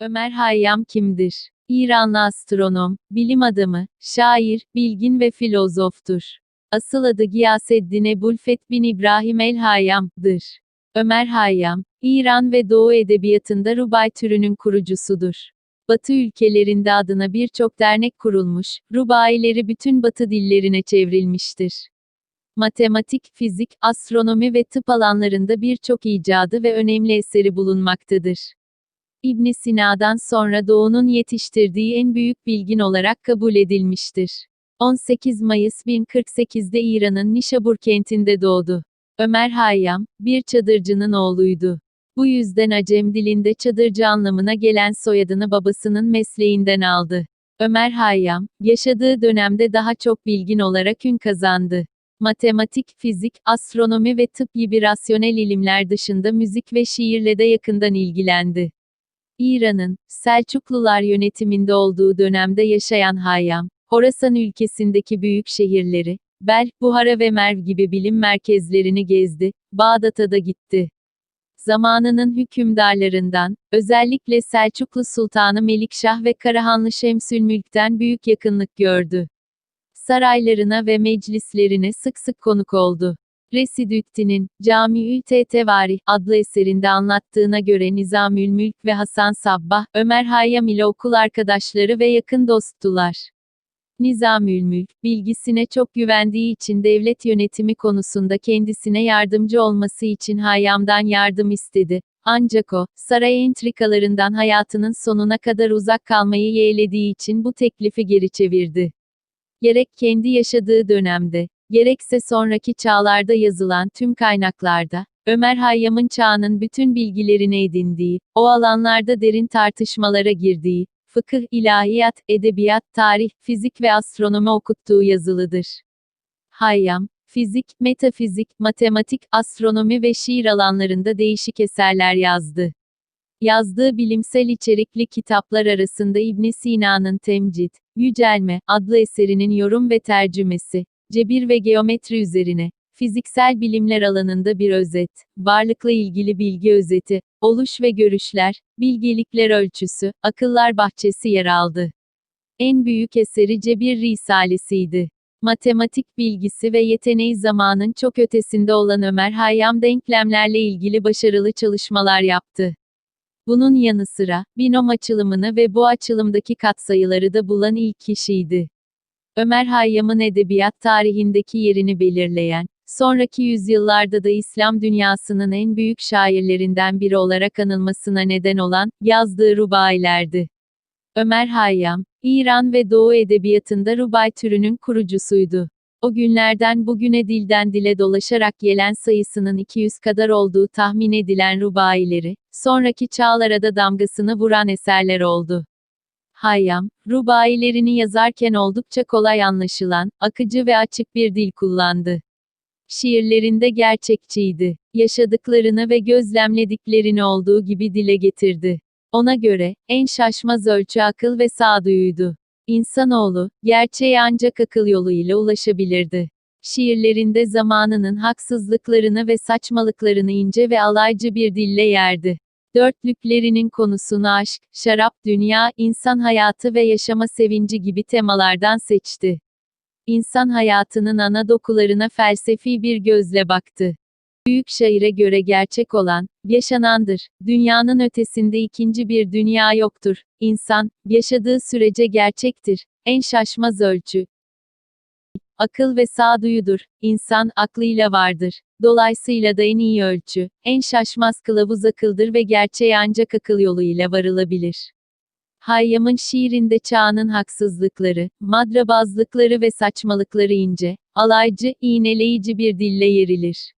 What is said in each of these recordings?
Ömer Hayyam kimdir? İranlı astronom, bilim adamı, şair, bilgin ve filozoftur. Asıl adı Giyaseddin Ebulfet bin İbrahim el-Hayyam'dır. Ömer Hayyam, İran ve Doğu edebiyatında Rubay türünün kurucusudur. Batı ülkelerinde adına birçok dernek kurulmuş, rubayileri bütün Batı dillerine çevrilmiştir. Matematik, fizik, astronomi ve tıp alanlarında birçok icadı ve önemli eseri bulunmaktadır. İbn Sina'dan sonra Doğu'nun yetiştirdiği en büyük bilgin olarak kabul edilmiştir. 18 Mayıs 1048'de İran'ın Nişabur kentinde doğdu. Ömer Hayyam, bir çadırcının oğluydu. Bu yüzden Acem dilinde çadırcı anlamına gelen soyadını babasının mesleğinden aldı. Ömer Hayyam, yaşadığı dönemde daha çok bilgin olarak ün kazandı. Matematik, fizik, astronomi ve tıp gibi rasyonel ilimler dışında müzik ve şiirle de yakından ilgilendi. İran'ın, Selçuklular yönetiminde olduğu dönemde yaşayan Hayyam, Horasan ülkesindeki büyük şehirleri, Bel, Buhara ve Merv gibi bilim merkezlerini gezdi, Bağdat'a da gitti. Zamanının hükümdarlarından, özellikle Selçuklu Sultanı Melikşah ve Karahanlı Şemsülmülk'ten büyük yakınlık gördü. Saraylarına ve meclislerine sık sık konuk oldu. Residütti'nin, Camiül Tetevari adlı eserinde anlattığına göre Nizamül Mülk ve Hasan Sabbah, Ömer Hayyam ile okul arkadaşları ve yakın dosttular. Nizamül Mülk, bilgisine çok güvendiği için devlet yönetimi konusunda kendisine yardımcı olması için Hayyam'dan yardım istedi. Ancak o, saray entrikalarından hayatının sonuna kadar uzak kalmayı yeğlediği için bu teklifi geri çevirdi. Gerek kendi yaşadığı dönemde, gerekse sonraki çağlarda yazılan tüm kaynaklarda, Ömer Hayyam'ın çağının bütün bilgilerini edindiği, o alanlarda derin tartışmalara girdiği, fıkıh, ilahiyat, edebiyat, tarih, fizik ve astronomi okuttuğu yazılıdır. Hayyam, fizik, metafizik, matematik, astronomi ve şiir alanlarında değişik eserler yazdı. Yazdığı bilimsel içerikli kitaplar arasında İbn Sina'nın Temcid, Yücelme adlı eserinin yorum ve tercümesi, cebir ve geometri üzerine, fiziksel bilimler alanında bir özet, varlıkla ilgili bilgi özeti, oluş ve görüşler, bilgelikler ölçüsü, akıllar bahçesi yer aldı. En büyük eseri Cebir Risalesi'ydi. Matematik bilgisi ve yeteneği zamanın çok ötesinde olan Ömer Hayyam denklemlerle ilgili başarılı çalışmalar yaptı. Bunun yanı sıra, binom açılımını ve bu açılımdaki katsayıları da bulan ilk kişiydi. Ömer Hayyam'ın edebiyat tarihindeki yerini belirleyen, sonraki yüzyıllarda da İslam dünyasının en büyük şairlerinden biri olarak anılmasına neden olan, yazdığı rubailerdi. Ömer Hayyam, İran ve Doğu edebiyatında rubay türünün kurucusuydu. O günlerden bugüne dilden dile dolaşarak gelen sayısının 200 kadar olduğu tahmin edilen rubaileri, sonraki çağlara da damgasını vuran eserler oldu. Hayyam, rubailerini yazarken oldukça kolay anlaşılan, akıcı ve açık bir dil kullandı. Şiirlerinde gerçekçiydi. Yaşadıklarını ve gözlemlediklerini olduğu gibi dile getirdi. Ona göre, en şaşmaz ölçü akıl ve sağduyuydu. İnsanoğlu, gerçeğe ancak akıl yoluyla ulaşabilirdi. Şiirlerinde zamanının haksızlıklarını ve saçmalıklarını ince ve alaycı bir dille yerdi. Dörtlüklerinin konusunu aşk, şarap, dünya, insan hayatı ve yaşama sevinci gibi temalardan seçti. İnsan hayatının ana dokularına felsefi bir gözle baktı. Büyük şaire göre gerçek olan, yaşanandır. Dünyanın ötesinde ikinci bir dünya yoktur. İnsan, yaşadığı sürece gerçektir. En şaşmaz ölçü. Akıl ve sağduyudur. İnsan, aklıyla vardır. Dolayısıyla da en iyi ölçü, en şaşmaz kılavuz akıldır ve gerçeğe ancak akıl yoluyla varılabilir. Hayyam'ın şiirinde çağının haksızlıkları, madrabazlıkları ve saçmalıkları ince, alaycı, iğneleyici bir dille yerilir.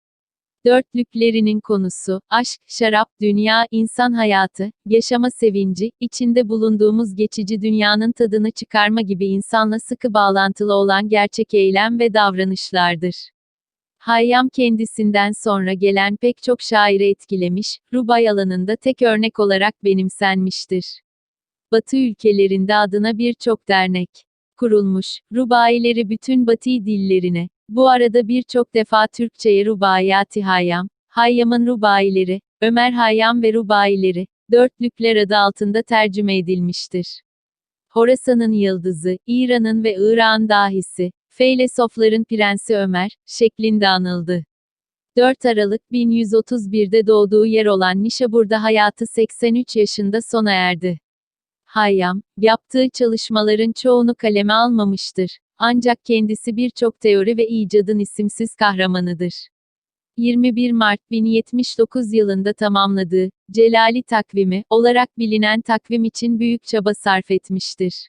Dörtlüklerinin konusu, aşk, şarap, dünya, insan hayatı, yaşama sevinci, içinde bulunduğumuz geçici dünyanın tadını çıkarma gibi insanla sıkı bağlantılı olan gerçek eylem ve davranışlardır. Hayyam kendisinden sonra gelen pek çok şairi etkilemiş, rubay alanında tek örnek olarak benimsenmiştir. Batı ülkelerinde adına birçok dernek kurulmuş, rubayileri bütün Batı dillerine, bu arada birçok defa Türkçe'ye Rubaiyat-ı Hayyam, Hayyam'ın Rubayileri, Ömer Hayyam ve Rubayileri, dörtlükler adı altında tercüme edilmiştir. Horasan'ın yıldızı, İran'ın ve Irak'ın dahisi, feylesofların prensi Ömer, şeklinde anıldı. 4 Aralık 1131'de doğduğu yer olan Nişabur'da hayatı 83 yaşında sona erdi. Hayyam, yaptığı çalışmaların çoğunu kaleme almamıştır. Ancak kendisi birçok teori ve icadın isimsiz kahramanıdır. 21 Mart 1079 yılında tamamladığı Celali takvimi olarak bilinen takvim için büyük çaba sarf etmiştir.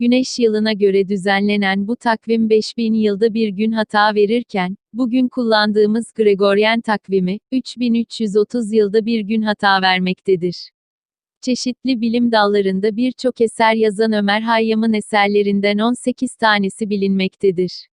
Güneş yılına göre düzenlenen bu takvim 5000 yılda bir gün hata verirken, bugün kullandığımız Gregoryen takvimi, 3330 yılda bir gün hata vermektedir. Çeşitli bilim dallarında birçok eser yazan Ömer Hayyam'ın eserlerinden 18 tanesi bilinmektedir.